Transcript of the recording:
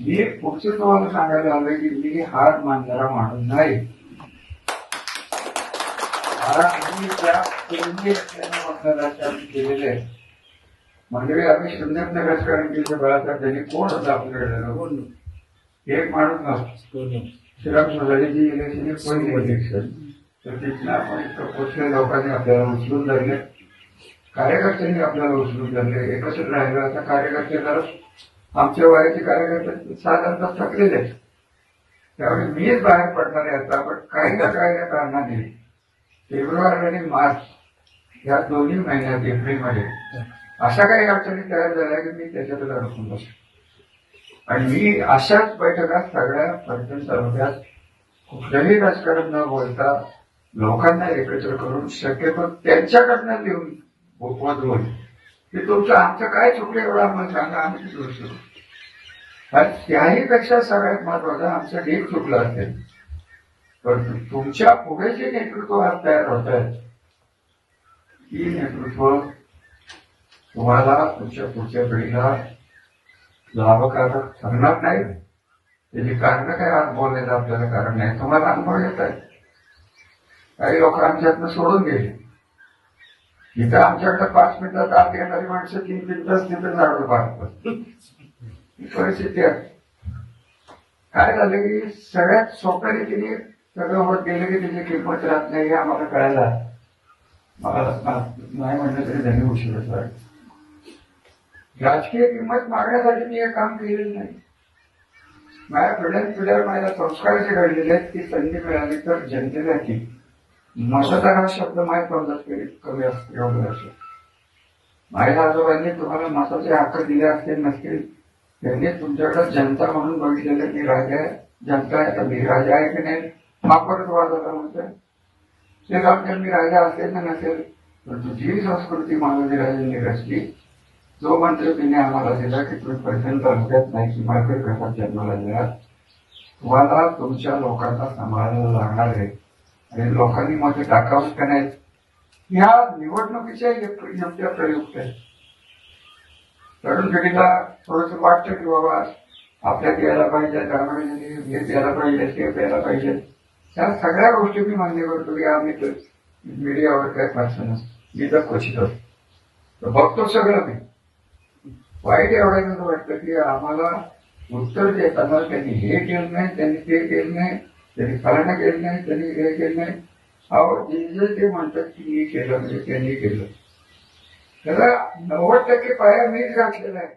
मी पुढचं तुम्हाला सांगायला आलं की मी हार मानणारा माणूस नाही. आम्ही त्या केंद्रीय केलेले. म्हणजे आम्ही राजकारणीचे बाळासाहेब त्यांनी कोण होता आपल्याकडे? एक माणूस नव्हता श्रीराम इलेक्शन पहिली इलेक्शन तर तिथनं आपण पोचले लोकांनी आपल्याला उचलून धरले. कार्यकर्त्यांनी आपल्याला उचलून धरले. एकत्र राहिलं. आता कार्यकर्ते जरा आमच्या वयाचे कार्यकर्ते साधारणतः थकलेले आहेत. त्यामुळे मीच बाहेर पडणार आहे आता पण काही ना काही ना कारणाने फेब्रुवारी आणि मार्च या दोन्ही महिन्यात एप्रिलमध्ये अशा काही अडचणी तयार झाल्या की मी त्याच्याकडे अडकून बस आणि मी अशाच बैठका सगळ्या पर्यटन तालुक्यात कुठलंही राजकारण न बोलता लोकांना एकत्र करून शक्यतो त्यांच्याकडनं लिहून वाजवून की तुमचं आमचं काय चुकलं एवढा आम्हाला सांगा आम्ही ते दुरुस्त आणि त्याही पेक्षा सगळ्यात महत्वाचं आमचं ढीक चुकलं असेल. पण तुमच्यापुढे जे नेतृत्व आज तयार होत आहे ती नेतृत्व तुम्हाला तुमच्या पुढच्या पिढीला लाभकारक ठरणार नाही. त्याची कारण काय अनुभवलेलं आपल्याला कारण नाही तुम्हाला अनुभव येत आहे. काही लोक आमच्यातनं सोडून गेले. इथं आमच्याकडे पाच मिनिटात आत येणारी माणसं तीन मिनिटात तिथं झाडू पाहतात परिस्थिती आहे. काय झालं की सगळ्यात सोप्या रीतीने सगळं होत गेलं की त्याची किंमत राहत नाही हे आम्हाला कळायला मला नाही म्हणलं तरी त्यांनी उशीरच राजकीय किंमत मागण्यासाठी मी हे काम केलेलं नाही. माझ्या पिढ्यान पिढ्यावर माझ्या संस्कार जे घडलेले आहेत ती संधी मिळाली तर जनतेला ती हा शब्द माहीत पडला कधी कमी असते एवढं माझ्या आजोबांनी तुम्हाला मताचे हक्क दिले असतील नसतील. त्यांनी तुमच्याकडे जनता म्हणून बघितलेलं की राजा आहे जनता आहे तर मी राजा आहे की नाही? हा वाजवला वाद आला ते मी राजा असेल ना नसेल परंतु जी संस्कृती महाराज राजांनी रचली जो मंत्र तिने आम्हाला दिला की तुम्ही पर्यटन तालुक्यात नाही की मार्केट घरात जन्माला दिला तुम्हाला तुमच्या लोकांना सांभाळायला लागणार आहे. आणि लोकांनी मध्ये टाकावं का नाही? ह्या निवडणुकीच्या योग्य प्रयुक्त आहे. तरुण पिढीला थोडस वाटतं की बाबा आपल्यात यायला पाहिजे त्यामुळे हे द्यायला पाहिजे ते प्यायला पाहिजे. त्या सगळ्या गोष्टी मी मान्य करतो की आम्ही तर मीडियावर काय पाहिजे मी तर क्वचित असतो बघतो सगळं मी. वाईट एवढं वाटतं की आम्हाला उत्तर देताना त्यांनी हे केलं नाही त्यांनी ते केलं नाही. त्यांनी फलाना केलं नाही त्यांनी हे केलं नाही. अहो जे जे ते म्हणतात की मी केलं म्हणजे त्यांनी केलं. त्याला नव्वद टक्के पाया मीच घातलेला आहे.